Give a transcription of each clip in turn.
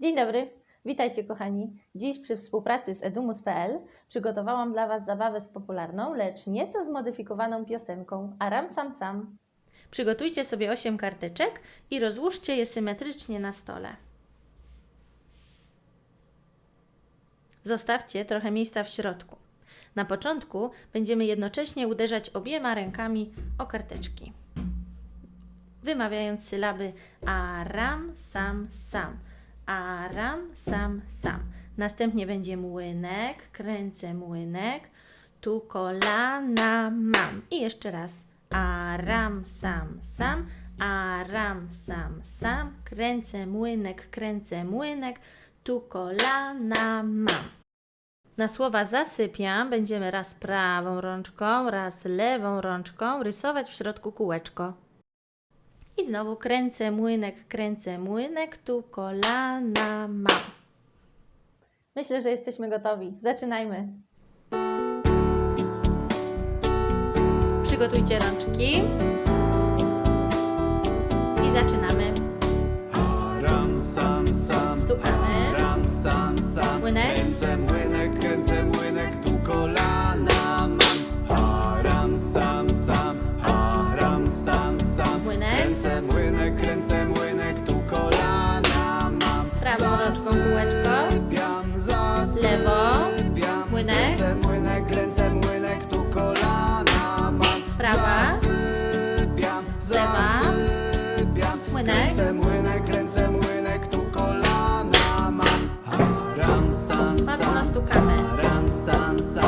Dzień dobry, witajcie kochani. Dziś przy współpracy z edumus.pl przygotowałam dla Was zabawę z popularną, lecz nieco zmodyfikowaną piosenką Aram Sam Sam. Przygotujcie sobie 8 karteczek i rozłóżcie je symetrycznie na stole. Zostawcie trochę miejsca w środku. Na początku będziemy jednocześnie uderzać obiema rękami o karteczki wymawiając sylaby aram, sam, sam. Aram, sam, sam. Następnie będzie młynek, kręcę młynek, tu kolana mam. I jeszcze raz. Aram, sam, sam. Aram, sam, sam. Kręcę młynek, kręcę młynek, tu kolana mam. Na słowa zasypiam będziemy raz prawą rączką, raz lewą rączką rysować w środku kółeczko. I znowu kręcę młynek, kręcę młynek, tu kolana mam. Myślę, że jesteśmy gotowi. Zaczynajmy. Przygotujcie rączki. I zaczynamy. Aram sam sam, Stukamy. aram sam sam. Młynek. Kręcę młynek, kręcę młynek, tu kolana zasypiam. Lewo. Młynek. Kręcę młynek, kręcę młynek, tu kolana mam. Prawa. Zasypiam, Lewa. zasypiam. Młynek. Kręcę młynek, kręcę młynek, tu kolana mam. Aram sam Mocno sam, stukamy. aram sam sam.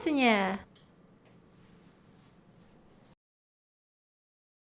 Świetnie!